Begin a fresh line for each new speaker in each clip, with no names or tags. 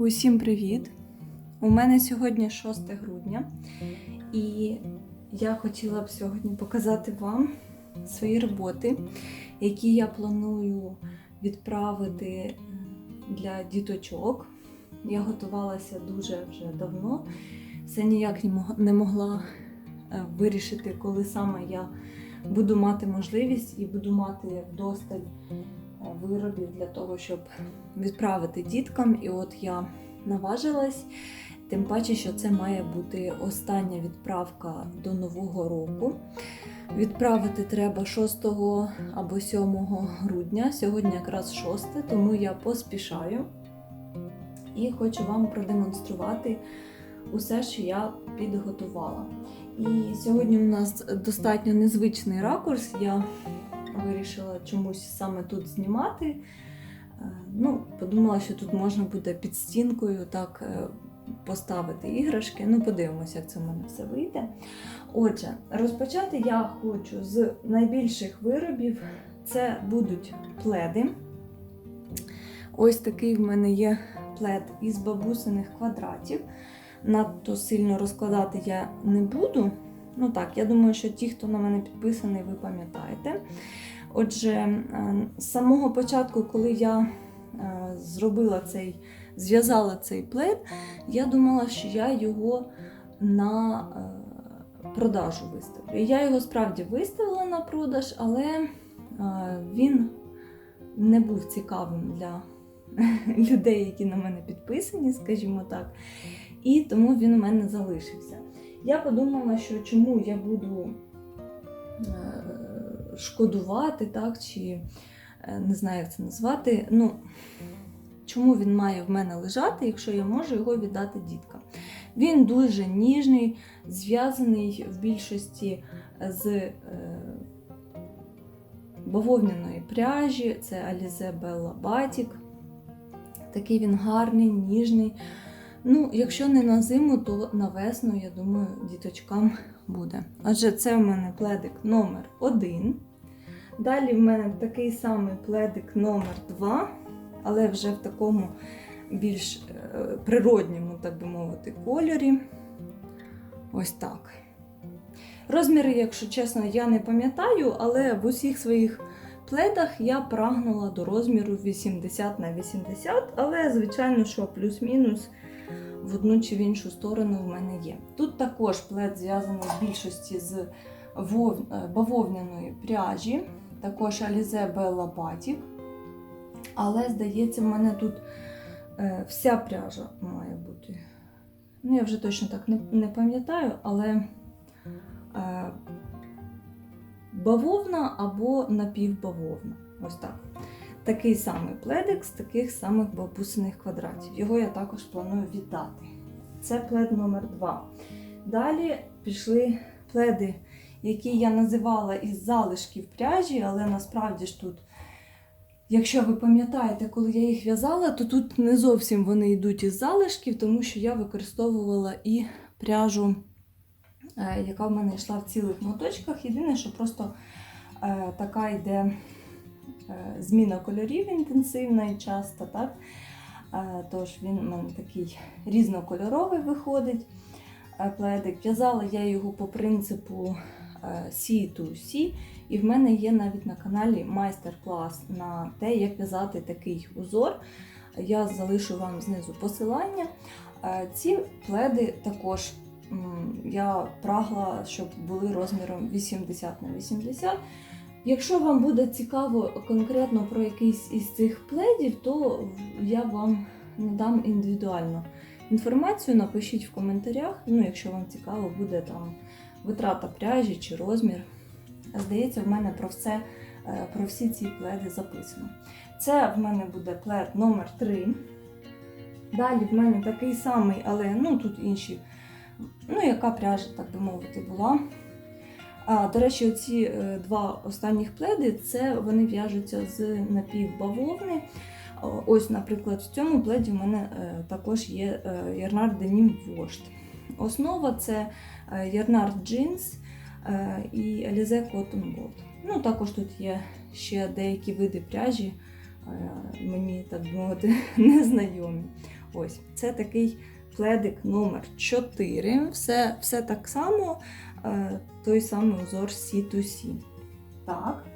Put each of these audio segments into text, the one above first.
Усім привіт! У мене сьогодні 6 грудня, і я хотіла б сьогодні показати вам свої роботи, які я планую відправити е, для діточок. Я готувалася дуже вже давно, все ніяк не могла е, вирішити, коли саме я буду мати можливість і буду мати вдосталь виробів для того, щоб відправити діткам. І от я наважилась, тим паче, що це має бути остання відправка до Нового року. Відправити треба 6 або 7 грудня. Сьогодні якраз 6, тому я поспішаю і хочу вам продемонструвати усе, що я підготувала. І сьогодні у нас достатньо незвичний ракурс. Я вирішила чомусь саме тут знімати. Е, Ну, подумала, що тут можна буде під стінкою так е, поставити іграшки. Ну, подивимося, як це в мене все вийде. Отже, розпочати я хочу з найбільших виробів. Це будуть пледи. Ось такий в мене є плед із бабусиних квадратів. Надто сильно розкладати я не буду. Ну так, я думаю, що ті, хто на мене підписаний, ви пам'ятаєте. Отже, з самого початку, коли я е, зробила цей, зв'язала цей плед, я думала, що я його на е, продажу виставлю. Я його справді виставила на продаж, але е, він не був цікавим для людей, які на мене підписані, скажімо так. І тому він у мене залишився. Я подумала, що чому я буду шкодувати, так, чи е, не знаю, як це назвати. Ну, чому він має в мене лежати, якщо я можу його віддати діткам? Він дуже ніжний, зв'язаний в більшості з е, бавовняної пряжі, це Alize Bella Batik. Такий він гарний, ніжний. Ну, якщо не на зиму, то на весну, я думаю, діточкам буде. Адже це в мене пледик номер 1. Далі в мене такий самий пледик номер 2, але вже в такому більш е, природньому, так би мовити, кольорі. Ось так. Розміри, якщо чесно, я не пам'ятаю, але в усіх своїх пледах я прагнула до розміру 80 на 80, але, звичайно, що плюс-мінус в одну чи в іншу сторону в мене є. Тут також плед зв'язаний в більшості з е, бавовняної пряжі, також Alize Bella Batik. Але, здається, в мене тут е, вся пряжа має бути. Ну, я вже точно так не, не пам'ятаю, але е, бавовна або напівбавовна. Ось так. Такий самий пледик з таких самих бабусиних квадратів. Його я також планую віддати. Це плед номер 2. Далі пішли пледи, які я називала із залишків пряжі, але насправді ж тут, якщо ви пам'ятаєте, коли я їх в'язала, то тут не зовсім вони йдуть із залишків, тому що я використовувала і пряжу, е, яка в мене йшла в цілих моточках. Єдине, що просто е, така йде е, зміна кольорів інтенсивна і часто, так? Тож він у мене такий різнокольоровий виходить. Пледик. В'язала я його по принципу C2C, і в мене є навіть на каналі майстер-клас на те, як в'язати такий узор. Я залишу вам знизу посилання. Е, Ці пледи також я прагла, щоб були розміром 80 на 80. Якщо вам буде цікаво конкретно про якийсь із цих пледів, то я вам надам індивідуально інформацію, напишіть в коментарях. Ну, якщо вам цікаво, буде там витрата пряжі чи розмір. Здається, в мене про все, е, про всі ці пледи записано. Це в мене буде плед номер 3. Далі в мене такий самий, але ну, тут інші, ну, яка пряжа, так би мовити, була. А, до речі, оці е, два останніх пледи це вони в'яжуться з напівбавовни. Ось, наприклад, в цьому пледі в мене е, також є Ярнар Денім Вошт. Основа це Ярнар Джинс е, і Alize Cotton Gold. Ну, також тут є ще деякі види пряжі, е, мені, так би мовити, незнайомі. Ось, це такий пледик номер 4. Все, все так само, е, той самий узор C2C. Так.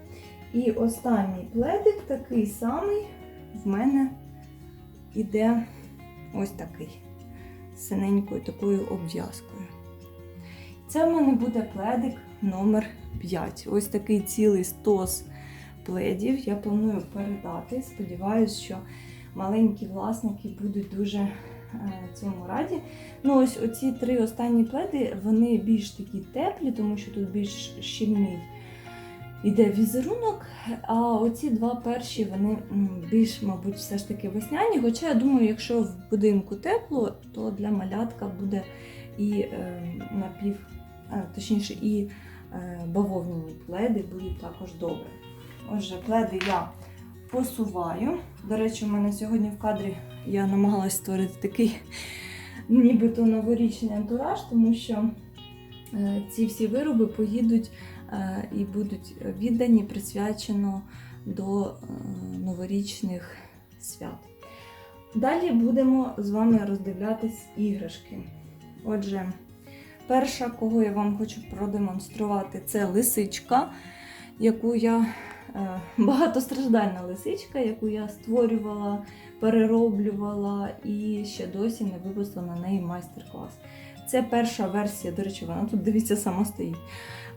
І останній пледик такий самий в мене іде ось такий синенькою такою обв'язкою. Це в мене буде пледик номер 5. Ось такий цілий стос пледів. Я планую передати. Сподіваюсь, що маленькі власники будуть дуже е, цьому раді. Ну, ось оці три останні пледи, вони більш такі теплі, тому що тут більш щільний іде візерунок. А оці два перші, вони більш, мабуть, все ж таки весняні. Хоча я думаю, якщо в будинку тепло, то для малятка буде і е, напів, точніше, і е, бавовняні пледи будуть також добре. Отже, пледи я посуваю. До речі, у мене сьогодні в кадрі я намагалась створити такий нібито новорічний антураж, тому що е, ці всі вироби поїдуть е, і будуть віддані присвячено до новорічних свят. Далі будемо з вами роздивлятись іграшки. Отже, перша, кого я вам хочу продемонструвати, це лисичка, яку я е, багатостраждальна лисичка, яку я створювала, перероблювала і ще досі не випустила на неї майстер-клас. Це перша версія, до речі, вона тут дивіться сама стоїть.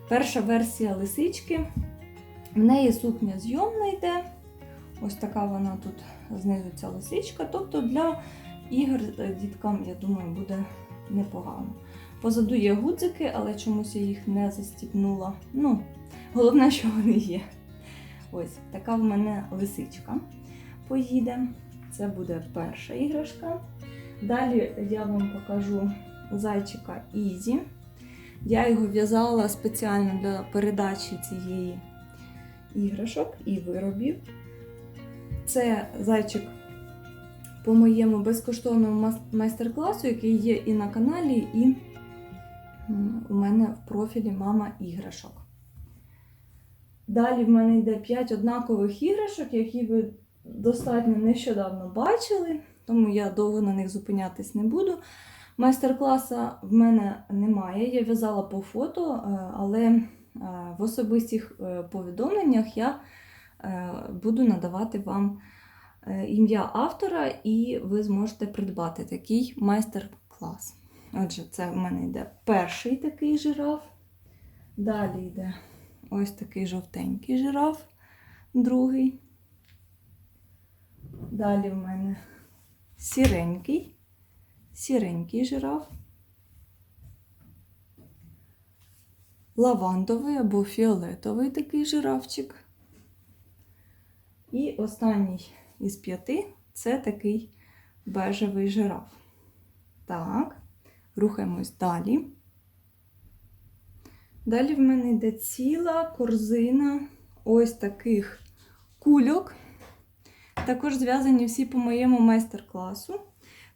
Перша версія лисички. В неї сукня зйомна йде. Ось така вона тут знизу ця лисичка. Тобто для ігор е, діткам, я думаю, буде непогано. Позаду є гудзики, але чомусь я їх не застібнула. Ну, головне, що вони є. Ось така в мене лисичка поїде. Це буде перша іграшка. Далі я вам покажу зайчика Ізі. Я його в'язала спеціально для передачі цієї іграшок і виробів. Це зайчик по моєму безкоштовному майстер-класу, який є і на каналі, і у мене в профілі Мама іграшок. Далі в мене йде 5 однакових іграшок, які ви достатньо нещодавно бачили, тому я довго на них зупинятись не буду. Майстер-класа в мене немає. Я в'язала по фото, е, але е, в особистих е, повідомленнях я буду надавати вам ім'я автора, і ви зможете придбати такий майстер-клас. Отже, це в мене йде перший такий жираф. Далі йде ось такий жовтенький жираф, другий. Далі в мене сіренький, сіренький жираф. Лавандовий або фіолетовий такий жирафчик. І останній із п'яти це такий бежевий жираф. Так, рухаємось далі. Далі в мене йде ціла корзина ось таких кульок. Також зв'язані всі по моєму майстер-класу.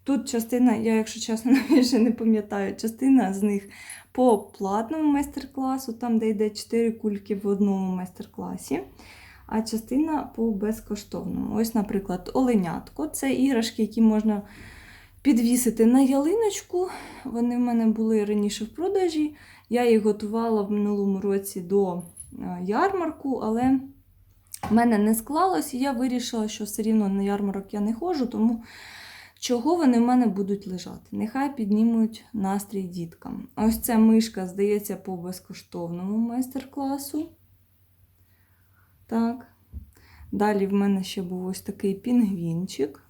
Тут частина, я, якщо чесно, навіть вже не пам'ятаю, частина з них по платному майстер-класу, там, де йде 4 кульки в одному майстер-класі, а частина по безкоштовному. Ось, наприклад, оленятко. Це іграшки, які можна підвісити на ялиночку. Вони в мене були раніше в продажі. Я їх готувала в минулому році до е, ярмарку, але в мене не склалось, і я вирішила, що все рівно на ярмарок я не ходжу, тому чого вони в мене будуть лежати? Нехай піднімуть настрій діткам. Ось ця мишка, здається, по безкоштовному майстер-класу. Так. Далі в мене ще був ось такий пінгвінчик.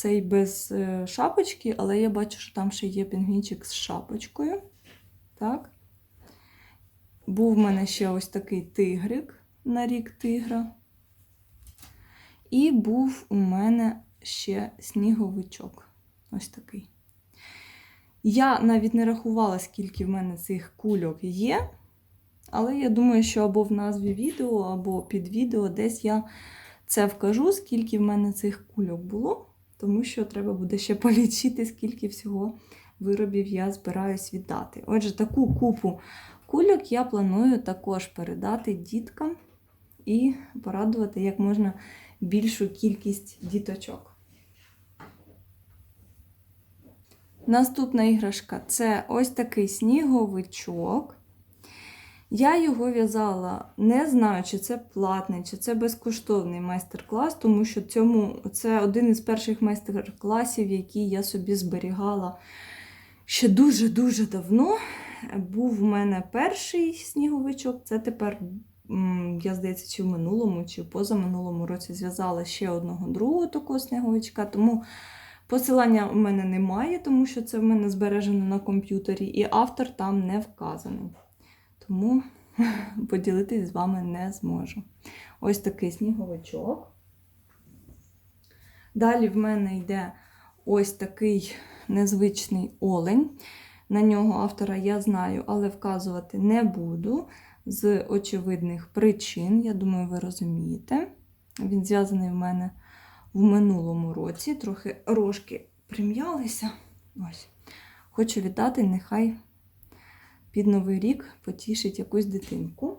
Цей без е, шапочки, але я бачу, що там ще є пінгвінчик з шапочкою. Так. Був в мене ще ось такий тигрик на рік тигра. І був у мене ще сніговичок. Ось такий. Я навіть не рахувала, скільки в мене цих кульок є. Але я думаю, що або в назві відео, або під відео десь я це вкажу, скільки в мене цих кульок було, тому що треба буде ще полічити, скільки всього виробів я збираюсь віддати. Отже, таку купу кульок я планую також передати діткам і порадувати як можна більшу кількість діточок. Наступна іграшка це ось такий сніговичок. Я його в'язала, не знаю, чи це платний, чи це безкоштовний майстер-клас, тому що цьому, це один із перших майстер-класів, які я собі зберігала ще дуже-дуже давно. Був у мене перший сніговичок, це тепер, я здається, чи в минулому, чи в позаминулому році зв'язала ще одного другого такого сніговичка. Тому посилання у мене немає, тому що це в мене збережено на комп'ютері, і автор там не вказаний. Тому поділитись з вами не зможу. Ось такий сніговичок. Далі в мене йде ось такий незвичний олень. На нього автора я знаю, але вказувати не буду з очевидних причин. Я думаю, ви розумієте. Він зв'язаний в мене в минулому році. Трохи рожки прим'ялися. Ось. Хочу віддати, нехай під Новий рік потішить якусь дитинку.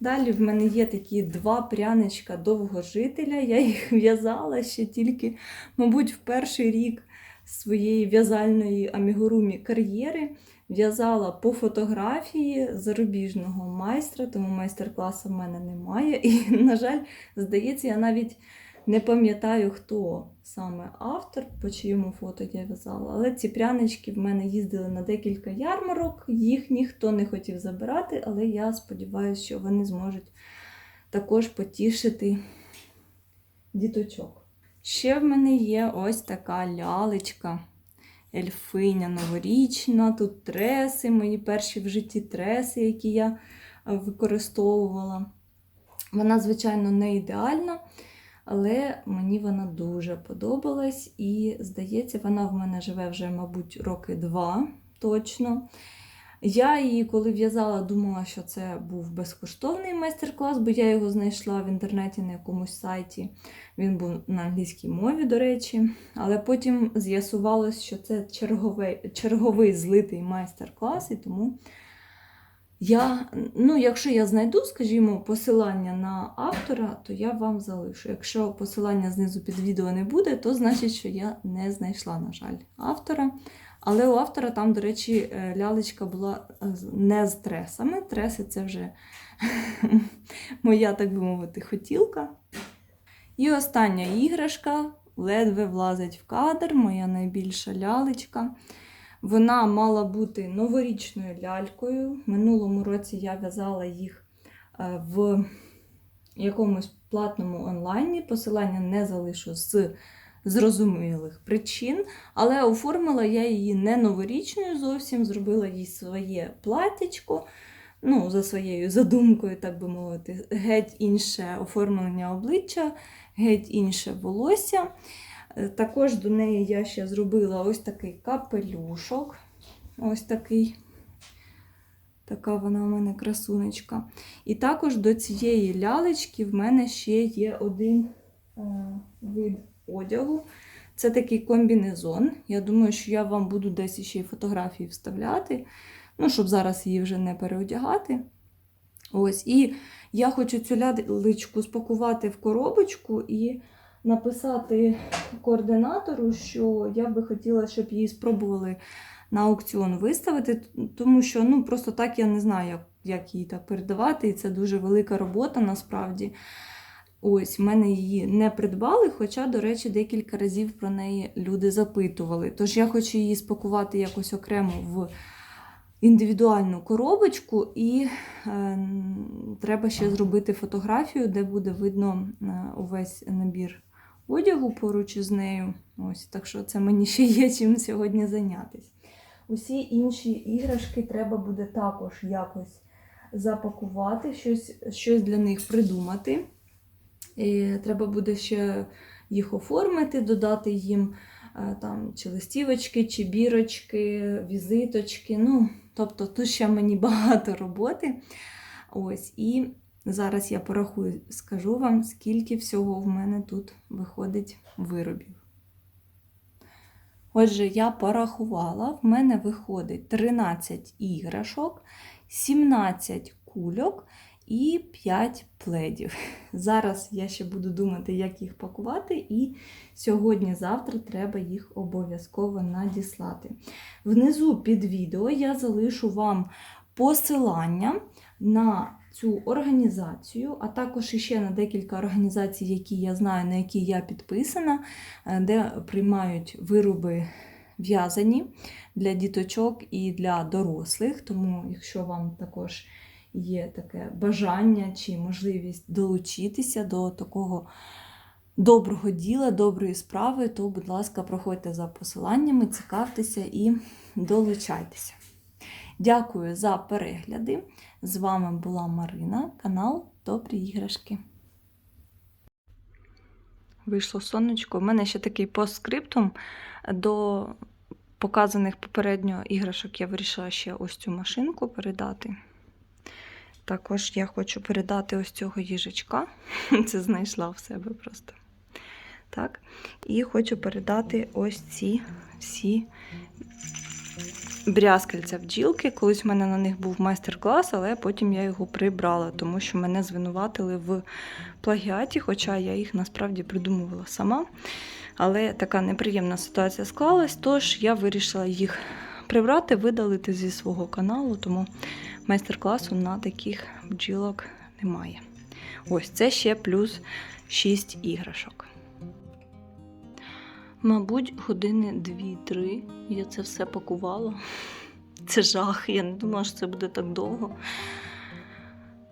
Далі в мене є такі два пряничка довгожителя. Я їх в'язала ще тільки, мабуть, в перший рік своєї в'язальної амігурумі кар'єри. В'язала по фотографії зарубіжного майстра, тому майстер-класу в мене немає. І, на жаль, здається, я навіть не пам'ятаю, хто саме автор, по чиєму фото я в'язала. Але ці прянички в мене їздили на декілька ярмарок, їх ніхто не хотів забирати, але я сподіваюся, що вони зможуть також потішити діточок. Ще в мене є ось така лялечка. Ельфиня новорічна, тут треси, мої перші в житті треси, які я використовувала. Вона, звичайно, не ідеальна, але мені вона дуже подобалась. І, здається, вона в мене живе вже, мабуть, роки два точно. Я її, коли в'язала, думала, що це був безкоштовний майстер-клас, бо я його знайшла в інтернеті на якомусь сайті. Він був на англійській мові, до речі. Але потім з'ясувалось, що це черговий, черговий злитий майстер-клас, і тому я, ну, якщо я знайду, скажімо, посилання на автора, то я вам залишу. Якщо посилання знизу під відео не буде, то значить, що я не знайшла, на жаль, автора. Але у автора там, до речі, е, лялечка була не з тресами. Треси це вже моя, так би мовити, хотілка. І остання іграшка ледве влазить в кадр, моя найбільша лялечка. Вона мала бути новорічною лялькою. Минулому році я в'язала їх е, в якомусь платному онлайні. Посилання не залишу з зрозумілих причин, але оформила я її не новорічною зовсім, зробила їй своє платічко. Ну, за своєю задумкою, так би мовити, геть інше оформлення обличчя, геть інше волосся. Е, Також до неї я ще зробила ось такий капелюшок. Ось такий. Така вона у мене красунечка. І також до цієї лялечки в мене ще є один е, вид одягу. Це такий комбінезон. Я думаю, що я вам буду десь ще й фотографії вставляти, ну, щоб зараз її вже не переодягати. Ось, І я хочу цю лялечку спакувати в коробочку і написати координатору, що я би хотіла, щоб її спробували на аукціон виставити, тому що ну, просто так я не знаю, як, як її так передавати, і це дуже велика робота насправді. Ось, в мене її не придбали, хоча, до речі, декілька разів про неї люди запитували. Tож я хочу її спакувати якось окремо в індивідуальну коробочку, і е, треба ще зробити фотографію, де буде видно е, увесь набір одягу поруч із нею. Ось, Так що це мені ще є чим сьогодні зайнятися. Усі інші іграшки треба буде також якось запакувати, щось, щось для них придумати. І треба буде ще їх оформити, додати їм е, там чи листівочки, чи бірочки, візиточки. Ну, тобто тут ще мені багато роботи. Ось, І зараз я порахую, скажу вам, скільки всього в мене тут виходить виробів. Отже, я порахувала, в мене виходить 13 іграшок, 17 кульок і 5 пледів. Зараз я ще буду думати, як їх пакувати, і сьогодні-завтра треба їх обов'язково надіслати. Внизу під відео я залишу вам посилання на цю організацію, а також іще на декілька організацій, які я знаю, на які я підписана, е, де приймають вироби в'язані для діточок і для дорослих. Тому, якщо вам також є таке бажання чи можливість долучитися до такого доброго діла, доброї справи, то, будь ласка, проходьте за посиланнями, цікавтеся і долучайтеся. Дякую за перегляди. З вами була Марина, канал Добрі іграшки. Вийшло сонечко. У мене ще такий постскриптум до показаних попередньо іграшок я вирішила ще ось цю машинку передати. Також я хочу передати ось цього їжачка. Це знайшла в себе просто. Так. І хочу передати ось ці всі брязкальця бджілки. Колись в мене на них був майстер-клас, але потім я його прибрала, тому що мене звинуватили в плагіаті, хоча я їх насправді придумувала сама. Але така неприємна ситуація склалась, тож я вирішила їх прибрати, видалити зі свого каналу, тому майстер-класу на таких бджілок немає. Ось це ще плюс 6 іграшок. Мабуть, години 2-3 я це все пакувала. Це жах, я не думала, що це буде так довго.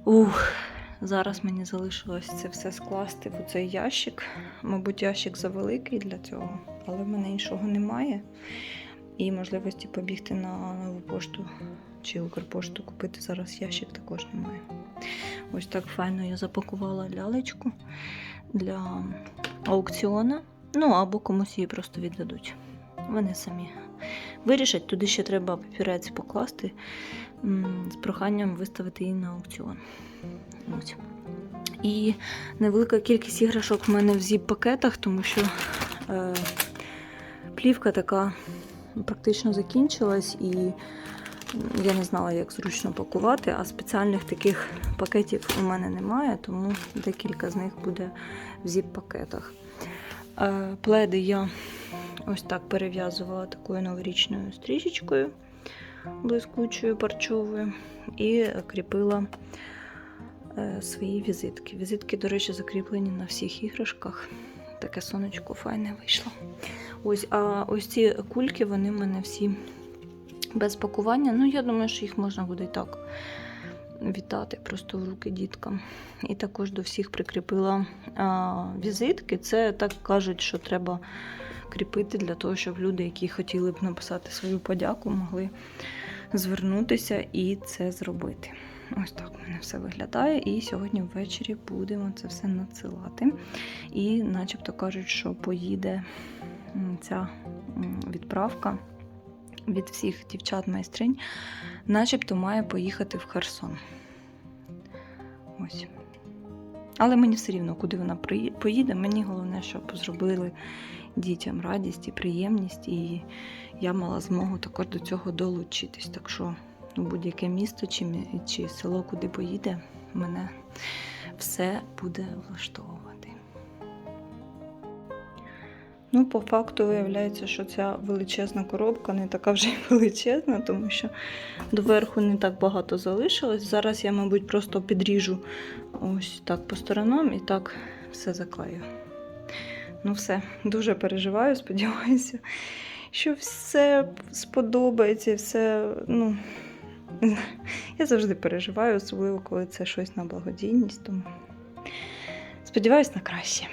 Ух, зараз мені залишилось це все скласти в цей ящик. Мабуть, ящик завеликий для цього, але в мене іншого немає. І можливості побігти на нову пошту чи Укрпошту купити зараз ящик також немає. Ось так файно я запакувала лялечку для аукціону. Ну, або комусь її просто віддадуть. Вони самі вирішать. Туди ще треба папірець покласти з проханням виставити її на аукціон. Ось. І невелика кількість іграшок в мене в зіп-пакетах, тому що е, плівка така практично закінчилась, і я не знала, як зручно пакувати, а спеціальних таких пакетів у мене немає, тому декілька з них буде в зіп-пакетах. Е, Пледи я ось так перев'язувала такою новорічною стрічечкою блискучою парчовою і кріпила е, свої візитки. Візитки, до речі, закріплені на всіх іграшках. Таке сонечко файне вийшло. Ось, а ось ці кульки, вони в мене всі без пакування. Ну, я думаю, що їх можна буде і так вітати просто в руки діткам. І також до всіх прикріпила а, візитки. Це так кажуть, що треба кріпити для того, щоб люди, які хотіли б написати свою подяку, могли звернутися і це зробити. Ось так у мене все виглядає. І сьогодні ввечері будемо це все надсилати. І начебто кажуть, що поїде ця відправка від всіх дівчат-майстринь, начебто має поїхати в Херсон. Ось. Але мені все рівно, куди вона поїде, мені головне, щоб зробили дітям радість і приємність, і я мала змогу також до цього долучитись. Так що ну, будь-яке місто чи, чи село, куди поїде, мене все буде влаштовувати. Ну, по факту виявляється, що ця величезна коробка не така вже й величезна, тому що доверху не так багато залишилось. Зараз я, мабуть, просто підріжу ось так по сторонам і так все заклею. Ну, все, дуже переживаю, сподіваюся, що все сподобається, все, ну. Я завжди переживаю, особливо коли це щось на благодійність. Тому сподіваюсь на краще.